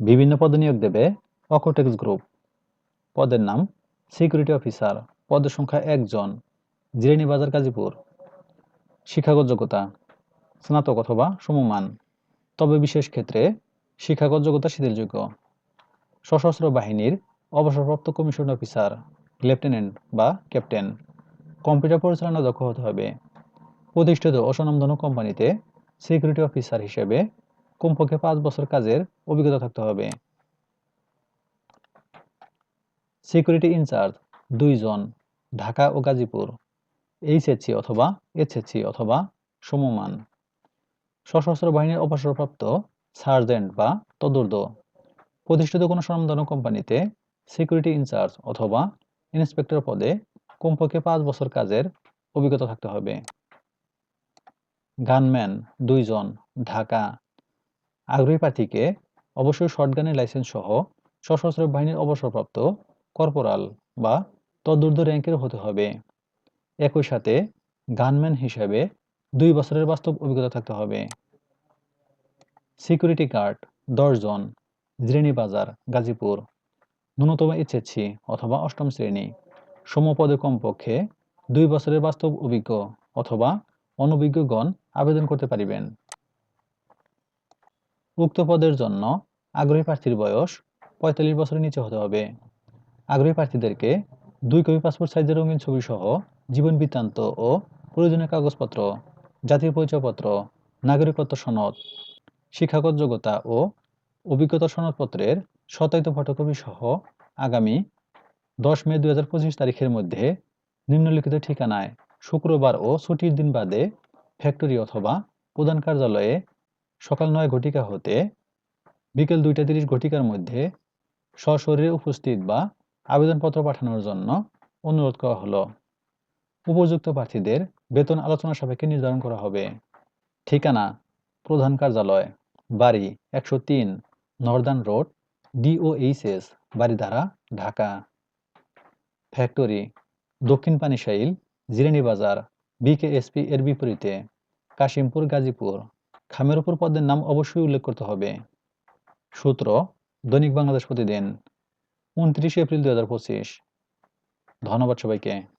বিভিন্ন পদে নিয়োগ দেবে অকোটেক্স গ্রুপ। পদের নাম সিকিউরিটি অফিসার। পদের সংখ্যা একজন। জিরেনি বাজার গাজীপুর। শিক্ষাগত যোগ্যতা, স্নাতক অথবা সমমান। তবে বিশেষ ক্ষেত্রে শিক্ষাগত যোগ্যতা শিথিলযোগ্য। সশস্ত্র বাহিনীর অবসরপ্রাপ্ত কমিশন অফিসার, লেফটেন্যান্ট বা ক্যাপ্টেন। কম্পিউটার পরিচালনা দক্ষ হতে হবে। প্রতিষ্ঠিত অস্বনামধন্য কোম্পানিতে সিকিউরিটি অফিসার হিসেবে কমপক্ষে পাঁচ বছর কাজের অভিজ্ঞতা থাকতে হবে। সিকিউরিটি ইনচার্জ দুইজন, ঢাকা ও গাজীপুর এইচএসসি অথবা এইচএসসি অথবা সমমান। সশস্ত্র বাহিনীর অবসরপ্রাপ্ত সার্জেন্ট বা তদুর্ধ প্রতিষ্ঠিত কোনো স্বনামধন্য কোম্পানিতে সিকিউরিটি ইনচার্জ অথবা ইন্সপেক্টর পদে কমপক্ষে পাঁচ বছর কাজের অভিজ্ঞতা থাকতে হবে। গানম্যান দুইজন, ঢাকা। আগ্রহী প্রার্থীকে অবশ্যই শর্টগানের লাইসেন্স সহ সশস্ত্র বাহিনীর অবসরপ্রাপ্ত কর্পোরাল বা তদূর্ধ্ব র্যাঙ্কের হতে হবে। একই সাথে গানম্যান হিসেবে দুই বছরের বাস্তব অভিজ্ঞতা থাকতে হবে। সিকিউরিটি গার্ড দশজন জ্রেণী বাজার, গাজীপুর, ন্যূনতম এইচএসসি অথবা অষ্টম শ্রেণি। সমপদে কমপক্ষে দুই বছরের বাস্তব অভিজ্ঞ অথবা অনভিজ্ঞগণ আবেদন করতে পারিবেন। উক্ত পদের জন্য আগ্রহী প্রার্থীর বয়স পঁয়তাল্লিশ বছরের নিচে হতে হবে। আগ্রহী প্রার্থীদেরকে দুই কপি পাসপোর্ট সাইজের রঙিন ছবি সহ জীবন বৃত্তান্ত ও প্রয়োজনীয় কাগজপত্র, জাতীয় পরিচয়পত্র, নাগরিকত্ব সনদ, শিক্ষাগত যোগ্যতা ও অভিজ্ঞতা সনদপত্রের সত্যায়িত ফটোকপি সহ আগামী দশ মে দু হাজার পঁচিশ তারিখের মধ্যে নিম্নলিখিত ঠিকানায় শুক্রবার ও ছুটির দিন বাদে ফ্যাক্টরি অথবা প্রধান কার্যালয়ে সকাল নয় ঘটিকা হতে বিকেল দুইটা তিরিশ ঘটিকার মধ্যে সশরীরে উপস্থিত বা আবেদনপত্র পাঠানোর জন্য অনুরোধ করা হলো। উপযুক্ত প্রার্থীদের বেতন আলোচনা সাপেক্ষে নির্ধারণ করা হবে। ঠিকানা, প্রধান কার্যালয়, বাড়ি একশো তিন northern road, DOHS Baridhara Dhaka. Factory, দক্ষিণ পানিশাইল জিরানি বাজার, বিকেএসপি এর বিপরীতে কাশিমপুর, গাজীপুর। খামের উপর পদের নাম অবশ্যই উল্লেখ করতে হবে। সূত্র, দৈনিক বাংলাদেশ প্রতিদিন, উনত্রিশে এপ্রিল দুই হাজার পঁচিশ। ধন্যবাদ সবাইকে।